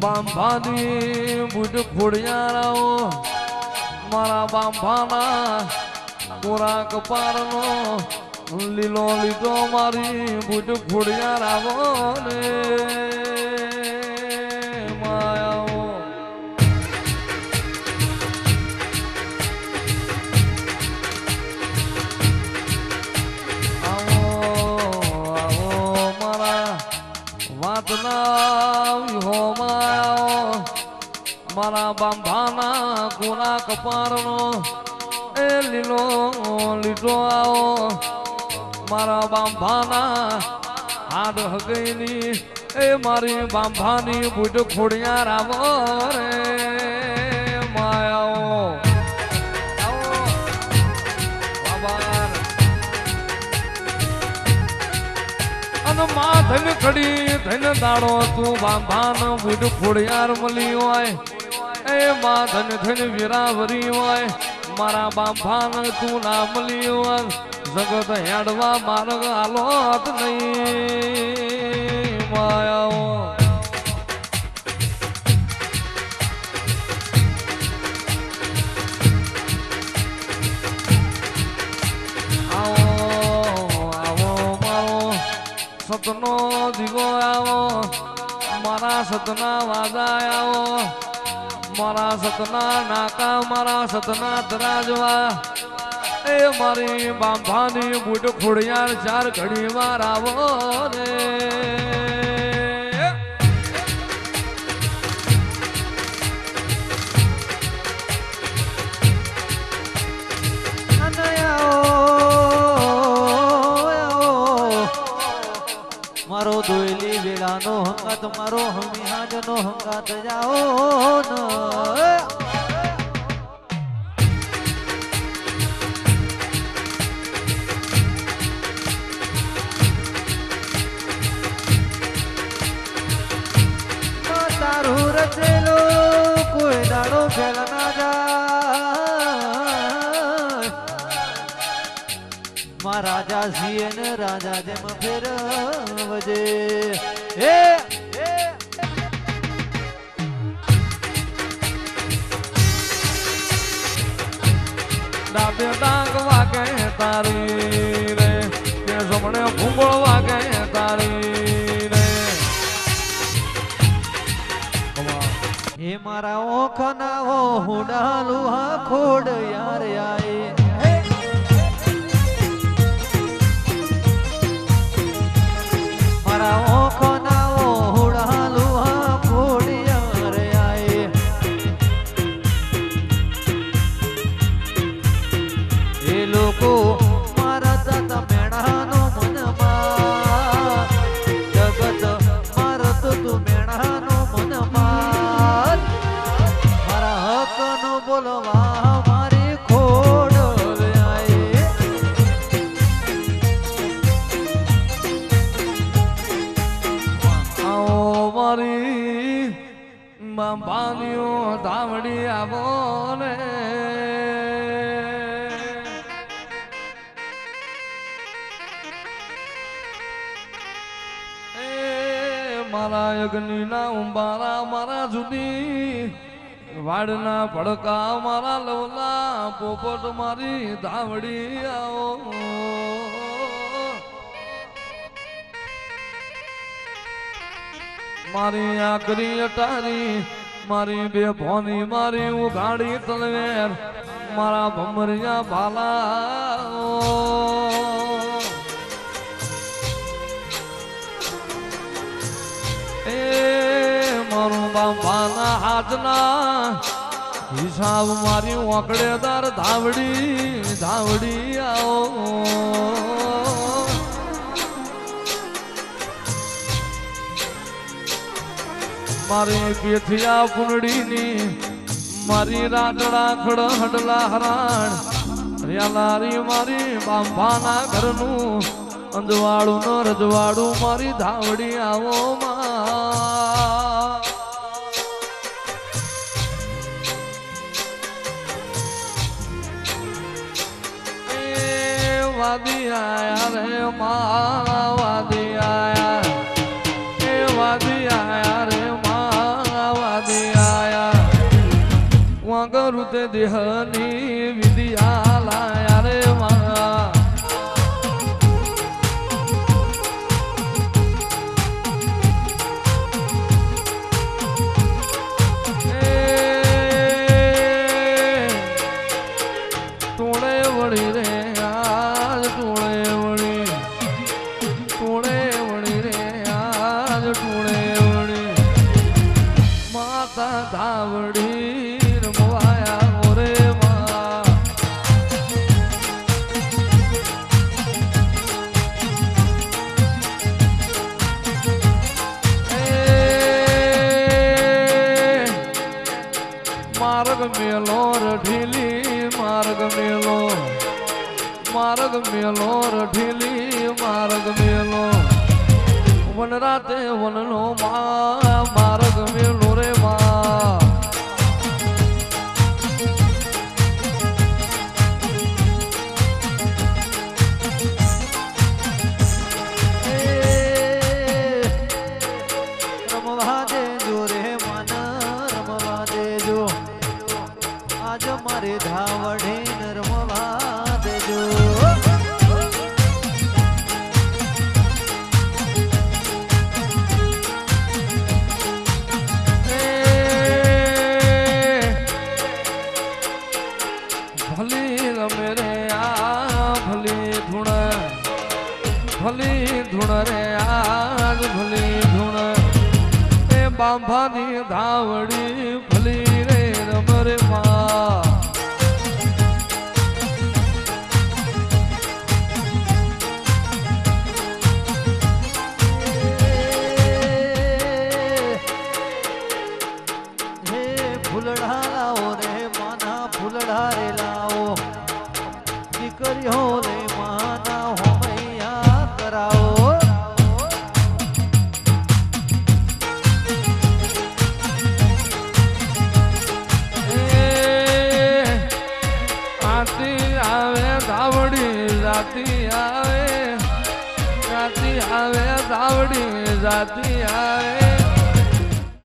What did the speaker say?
બાંભાની boot ખોડિયારાઓ મારા બાંભાના કોરા કપારનો લીલો લીધો મારી બુટ ખોડિયારાવો ને મારા બાંભાના કોના કપારનો એ લીલો લીટો આવો. મારા બાંભાના હાડ હગઈની એ મારી બાંભાની બુટ ખોડિયા રાવો રે માયાઓ. માં ધન ખડી ધન દાડો તું બાંભાન બુટ ખોડિયાર મળી હોય એ મા ધન ધન વીરાવરી હોય, મારા બાપાન તું નામ મળી જગત હેડવા માર્ગ આલોત નહીં, માયાઓ. સતનો દીવો આવો, મારા સતના વાદા આવો મારા સતના નાકા મારા સતના તરાજવા એ મારી બાંભાની બુટ ખોડિયાર ચાર ઘડી વાર આવો રે. દોયલી વેળાનો હંગાત, મારો હમિહાજનો હંગાત, જાઓ ન. તારું રચેલો કોઈ દાડો ફેલ ના જાય. માં રાજા સિંહ ને રાજા જેમ ફેરવજે. મારા ઓખ ના હો હુડાલું હા ખોડ યાર આએ આવો ને મારા અગ્નિના ઉંબારા મારા જુદી. વાડના ભડકા મારા લવલા, પોપટ મારી ધાવડી આવો. મારી આકરી અટારી મારી બે ભોની મારી ઉઘાડી તલવેર. મારા ભમરિયા ભાલા એ મારું બાપાના હાથના હિસાબ મારી ઓકડેદાર ધાવડી ધાવડી આવો. મારી પેથિયા પુનડીની મારી રાતડા ખડ હડલા હરાણ લારી મારી બાંભાના ઘરનું, અંજવાળું નો રજવાડું મારી ધાવડી આવો માં. આયા રે મા દેહની વિદ્યા લાયા રે મા ટોળે વળી રે રઢીલી માર્ગ મેલો માર્ગ મેલો, રઢીલી માર્ગ મેલો. વન રાતે વનનો માર્ગ મેલો રે મા. મારે ધાવડે ન રમવા દેજો ભલી રમે રે આ, ભલી ધૂણ ભલી ધૂણ રે આજ ભલી ધૂણ. એ બાંભાની ધાવડી ફૂલડા લાવો રે, માના ફૂલડા રે લાવો. દીકરીઓ રે, માના હોમૈયા કરાવો. આવે ધાવડી જાતી આવે. જાતી આવે ધાવડી જાતી આવે.